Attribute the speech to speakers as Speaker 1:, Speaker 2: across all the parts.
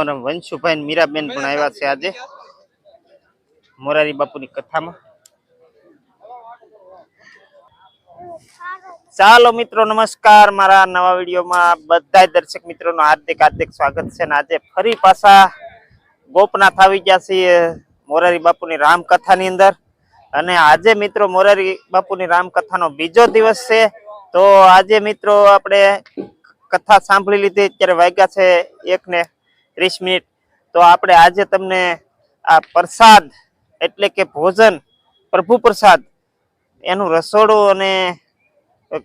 Speaker 1: અને વંશુભાઈ મીરાબેન પણ આવ્યા છે આજે. મોરારી બાપુની કથામાં. ચાલો મિત્રો, નમસ્કાર. મારા નવા વિડીયોમાં બધા દર્શક મિત્રોનું હાર્દિક હાર્દિક સ્વાગત છે આજે ફરી પાછા ગોપનાથ આવી ગયા છીએ મોરારી બાપુની રામકથાની અંદર. અને આજે મિત્રો, મોરારી બાપુની રામકથાનો બીજો દિવસ છે. તો આજે મિત્રો, આપણે કથા સાંભળી લીધી. અત્યારે વાગ્યા છે એક ને ત્રીસ મિનિટ. તો આપણે આજે તમને આ પ્રસાદ એટલે કે ભોજન, પ્રભુ પ્રસાદ, એનું રસોડું અને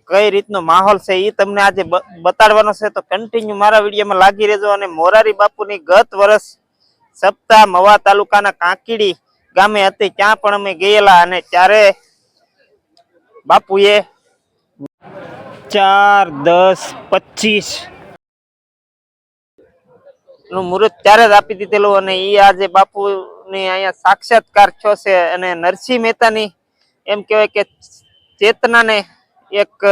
Speaker 1: કઈ રીતનો માહોલ છે એ તમને આજે બતાડવાનો છે. તો કન્ટિન્યુ મારા વિડીયોમાં લાગી રહેજો અને મોરારી બાપુની ગત વર્ષ સપ્તાહ મવા તાલુકાના કાંકીડી ગામે હતી. ત્યાં પણ અમે ગયેલા અને ત્યારે બાપુએ ચાર, દસ, પચીસ નું મુહૂર્ત ત્યારે જ આપી દીધેલું અને એ આજે બાપુ ની અહીંયા સાક્ષાત્કાર થયો છે અને નરસિંહ મહેતાની એમ કહેવાય કે ચેતનાને એક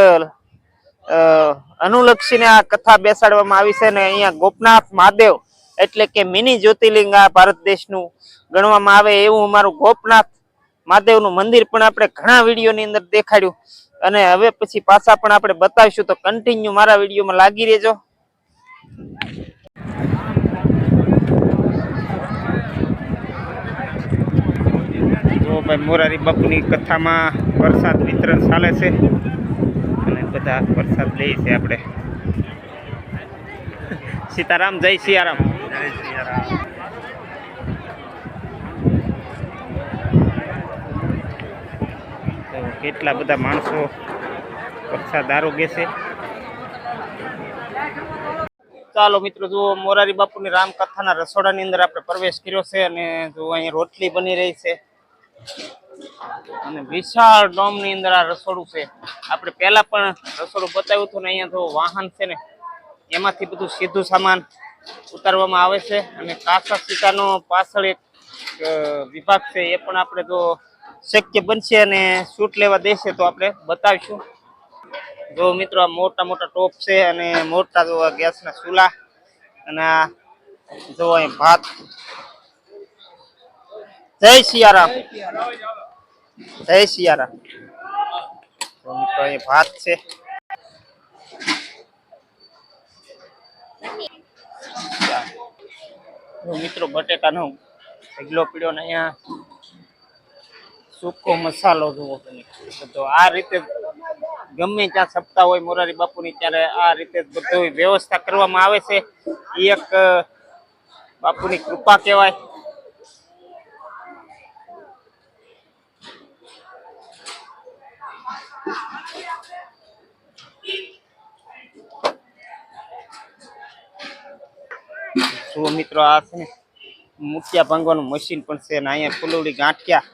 Speaker 1: અનુલક્ષીને આ કથા બેસાડવામાં આવી છે ને અહીંયા ગોપનાથ મહાદેવ એટલે કે મિની જ્યોતિર્લિંગ આ ભારત દેશનું ગણવામાં આવે એવું અમારું ગોપનાથ મહાદેવનું મંદિર પણ આપણે ઘણા વિડીયોની અંદર દેખાડ્યું. અને હવે પછી પાછા પણ આપણે બતાવીશું, તો કન્ટિન્યુ મારા વિડીયોમાં લાગી રહેજો જો ભાઈ મોરારી બાપુની કથામાં પ્રસાદ વિતરણ ચાલે છે. અને બધા પ્રસાદ લઈએ છે આપણે. સીતારામ જય સિયારામ. તો કેટલા બધા માણસો પ્રસાદ આરોગ્ય છે. ચાલો મિત્રો જુઓ મોરારી બાપુની રામકથાના રસોડાની અંદર આપણે પ્રવેશ કર્યો છે અને જો અહીંયા રોટલી બની રહી છે. અને વિશાળ ડોમની અંદર આ રસોડું છે. આપણે પહેલા પણ રસોડું બતાવ્યું હતું ને અહીંયા જો વાહન છે ને, એમાંથી બધું સીધું સામાન ઉતારવામાં આવે છે અને કાસા સીતાનો પાછળ એક વિભાગ છે, એ પણ આપણે જો શક્ય બનશે અને શૂટ લેવા દેશે તો આપણે બતાવીશું. જો મિત્રો, આ મોટા મોટા ટોપ છે અને મોટા જો ગેસના ચૂલા અને જો અહીં ભાત જય સિયારામ. જય સિયારામ. ભાત છે. મિત્રો, બટેકાનો ઢગલો પીડ્યો ને અહીંયા સૂકો મસાલો જુઓ તમે. તો આ રીતે ગમે ત્યાં સપ્તાહ હોય મોરારી બાપુની, ત્યારે આ રીતે બધું વ્યવસ્થા કરવામાં આવે છે. એ એક બાપુની કૃપા કહેવાય. જુઓ મિત્રો, આ છે ને મૂઠિયા ભાંગવાનું મશીન પણ છે અને અહીંયા ફૂલવડી ગાંઠિયા.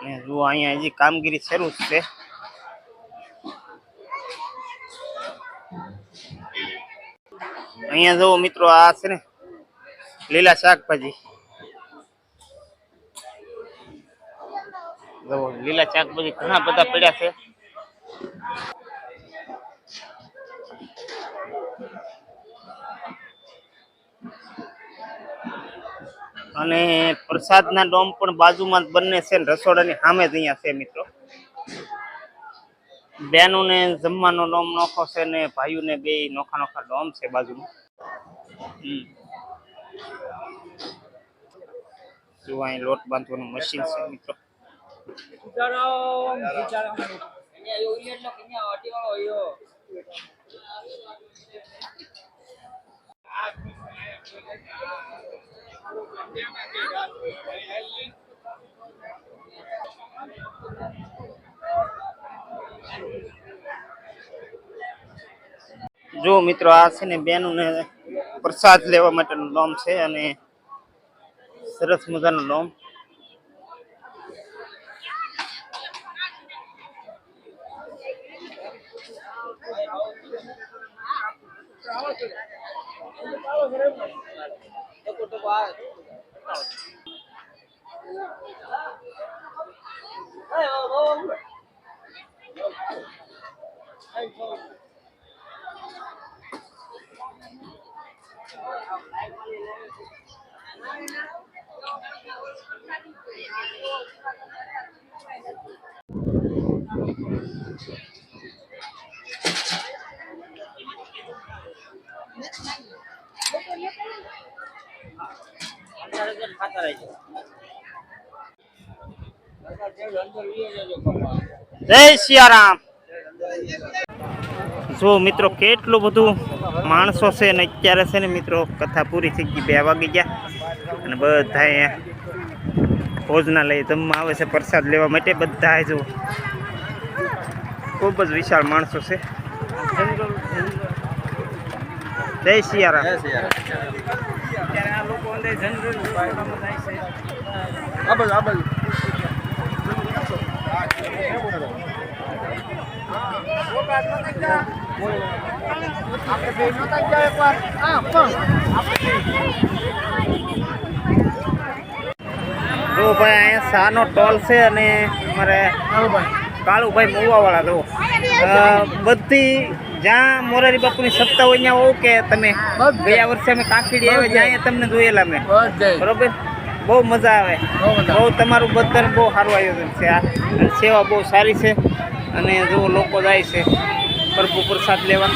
Speaker 1: અને જુઓ, અહીંયા હજી કામગીરી શરૂ જ છે. અહીંયા જુઓ મિત્રો, આ છે ને લીલા શાકભાજી. જુઓ લીલા શાકભાજી ઘણા બધા પડ્યા છે. અને પ્રસાદના ડોમ પણ બાજુમાં બંને છે ને રસોડાની સામે જ અહીંયા છે મિત્રો. બેનોને જમવાનો ડોમ નોખો છે ને ભાઈઓને બે નોખા નોખા ડોમ છે બાજુમાં. જોવા અહીં લોટ બાંધવાનું મશીન છે મિત્રો. જો મિત્રો, આ છે ને બેનોને પ્રસાદ લેવા માટેનું લોમ છે અને સરસ મજાનો ડોમ ಕೊಟ್ಟು ಬಾ જય સિયારામ. જો મિત્રો, કેટલું બધું માણસો છે ને અત્યારે છે ને મિત્રો, કથા પૂરી થઈ ગઈ, બે વાગી ગયા. અને બધા અહીંયા ભોજનાલય જમવા આવે છે, પ્રસાદ લેવા માટે બધા જો ખૂબ જ વિશાળ માણસો છે. જય સિયારામ. આ જો ભાઈ અહીંયા શાનો ટોલ છે અને અમારે કાળુભાઈ મુવાવાળા જો. અ, બધી જ્યાં મોરારી બાપુની સત્તા હોય ત્યાં હોવ કે તમે ગયા વર્ષે અમે કાંકીડી આવ્યા જ્યાં તમને જોયેલા મેં બરોબર? બહુ મજા આવે. બહુ તમારું બધાને બહુ સારું આયોજન છે આ. અને સેવા બહુ સારી છે. અને જો લોકો જાય છે પ્રભુ પ્રસાદ લેવા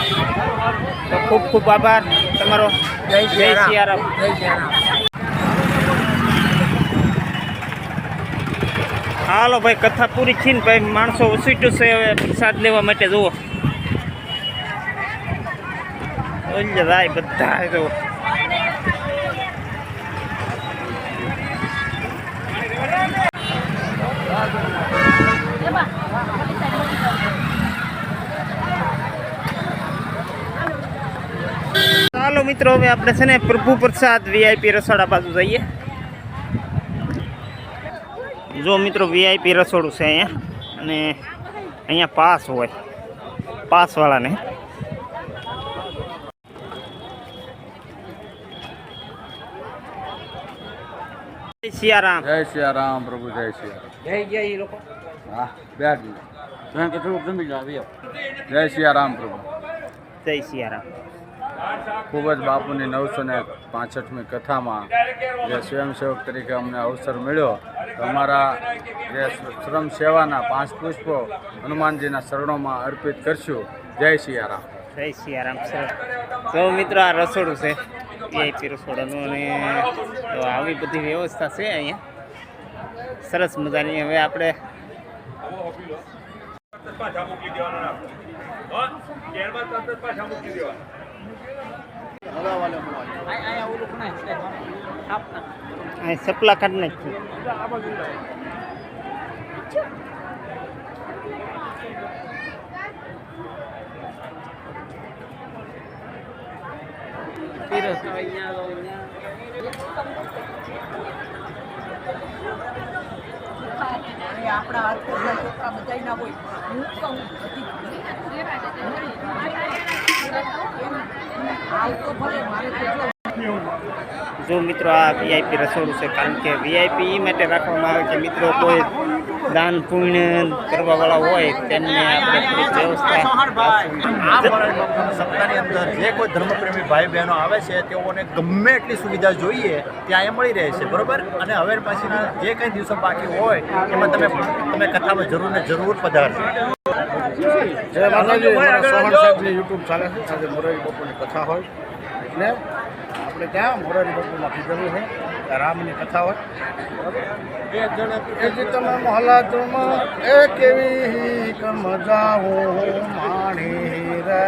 Speaker 1: તો ખૂબ ખૂબ આભાર તમારો. જય સિયારામ. હાલો ભાઈ કથા પૂરી થઈને ભાઈ માણસો ઉસીટું છે હવે પ્રસાદ લેવા માટે જુઓ. ઓલ્ય ભાઈ બધા તો ચાલો મિત્રો, હવે આપણે છે ને પ્રભુ પ્રસાદ વીઆઈપી રસોડા બાજુ જઈએ. જો મિત્રો વીઆઈપી રસોડું છે અહીંયા. અને અહીંયા પાસ હોય. પાસવાળાને. સિયારામ.
Speaker 2: જય સિયારામ પ્રભુ જય સિયારામ.
Speaker 1: જય જય એ લોકો.
Speaker 2: હા બેઠ તમે કે થોડુંક જમી જાવ જય સિયારામ પ્રભુ.
Speaker 1: જય સિયારામ.
Speaker 2: ખૂબ જ બાપુની નવસો ને પાસઠમી કથામાં જે સ્વયંસેવક તરીકે અમને અવસર મળ્યો. અમારા જે શ્રમ સેવાના પાંચ પુષ્પો હનુમાનજીના શરણોમાં અર્પિત કરશું. જય સિયારામ.
Speaker 1: જય સિયારામ સર તો મિત્રો આ રસોડું છે વીઆઈપી પીરસોડાનું અને તો આવી બધી વ્યવસ્થા છે અહીંયા. સરસ મજાની. હવે આપણે અહીં સપલા કાઢી નાખ્યું
Speaker 3: આપણા હાથ પગના બધા ના હોય હું કહું તો ભલે મારે જો
Speaker 1: મિત્રો આ વીઆઈપી રસોડું છે કારણ કે વીઆઈપી એ માટે રાખવામાં આવે કે મિત્રો કોઈ દાન પુણ્ય કરવાવાળા હોય તેમને આપણે થોડીક વ્યવસ્થા
Speaker 4: સપ્તાહની અંદર જે કોઈ ધર્મપ્રેમી ભાઈ બહેનો આવે છે તેઓને ગમે એટલી સુવિધા જોઈએ ત્યાં એ મળી રહે છે બરોબર? અને હવે પછીના જે કંઈ દિવસો બાકી હોય એમાં તમે તમે કથામાં જરૂર ને જરૂર પધારશો
Speaker 2: જય માતાજી સોહણ સાહેબની યુટ્યુબ ચાલે છે આજે મોરારી બાપુની કથા હોય. એટલે આપણે ત્યાં મોરારી બાપુમાં કીધેલું છે. રામની કથા હોય. એ જણે એ જે તમે મોહલ્લામાં એ કેવી કમ જાઓ માણી રે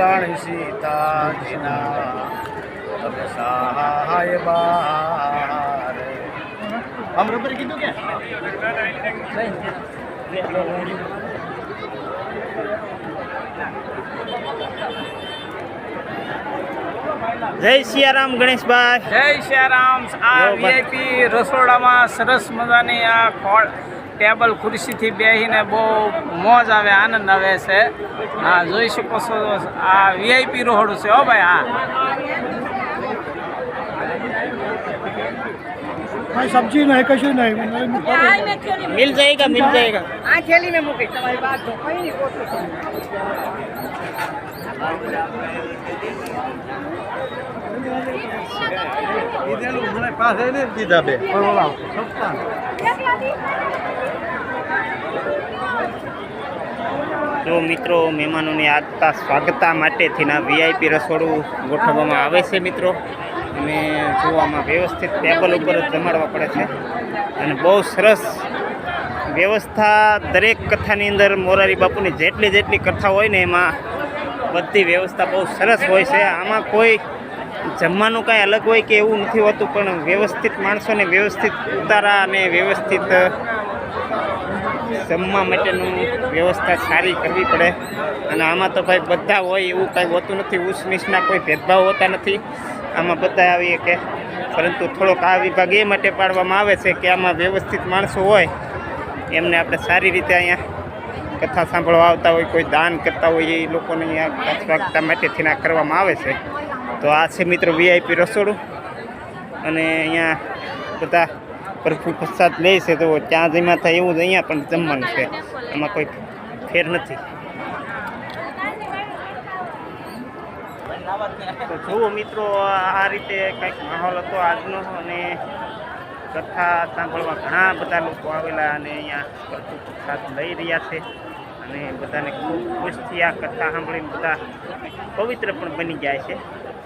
Speaker 2: રાણી સીતાજીના. તમે સહાય બાર
Speaker 4: આમ રબર કીધું કે?
Speaker 1: જય સિયારામ ગણેશભાઈ.
Speaker 5: જય સિયારામ. આ વીઆઈપી રસોડામાં સરસ મજાની આ ખોળ ટેબલ ખુરશીથી બેસીને બહુ મોજ આવે આનંદ આવે છે. હા જોઈ શકો છો આ વીઆઈપી રોહડું છે હો ભાઈ હા.
Speaker 2: સબ્જી નહીં કશું નહીં.
Speaker 3: આઈને થેલી
Speaker 1: મિલ જાયેગા મિલ જાયેગા.
Speaker 3: આ થેલી મેં મૂકી. તમારી વાત જો
Speaker 4: બે.
Speaker 1: જો મિત્રો મહેમાનોને આગતા સ્વાગતા માટેથી ના વીઆઈપી રસોડું ગોઠવવામાં આવે છે મિત્રો. અને જોવામાં વ્યવસ્થિત ટેબલ ઉપર જ જમાડવા પડે છે. અને બહુ સરસ વ્યવસ્થા દરેક કથાની અંદર મોરારી બાપુની જેટલી જેટલી કથા હોય ને એમાં બધી વ્યવસ્થા બહુ સરસ હોય છે. આમાં કોઈ જમવાનું કાંઈ અલગ હોય કે એવું નથી હોતું, પણ વ્યવસ્થિત માણસોને વ્યવસ્થિત ઉતારા અને વ્યવસ્થિત જમવા માટેનું વ્યવસ્થા સારી કરવી પડે. અને આમાં તો ભાઈ બધા હોય એવું કાંઈ હોતું નથી ઉચ્ચ કોઈ ભેદભાવ હોતા નથી. આમાં બધા આવીએ કે, પરંતુ થોડોક આ વિભાગ એ માટે પાડવામાં આવે છે કે આમાં વ્યવસ્થિત માણસો હોય, એમને આપણે સારી રીતે અહીંયા કથા સાંભળવા આવતા હોય, કોઈ દાન કરતા હોય એ લોકોને અહીંયા સ્વાગતા માટેથી ના કરવામાં આવે છે. તો આ છે મિત્રો વીઆઈપી રસોડું. અને અહીંયા બધા પ્રભુ પ્રસાદ લે છે, તો ત્યાં જમ્યા થાય એવું જ અહીંયા પણ જમવાનું છે. એમાં કોઈ ફેર નથી. તો જુઓ મિત્રો, આ રીતે કંઈક માહોલ હતો આજનો અને કથા સાંભળવા ઘણા બધા લોકો આવેલા અને અહીંયા પ્રભુ પ્રસાદ લઈ રહ્યા છે. અને બધાને ખૂબ ખુશથી આ કથા સાંભળીને બધા પવિત્ર પણ બની જાય છે.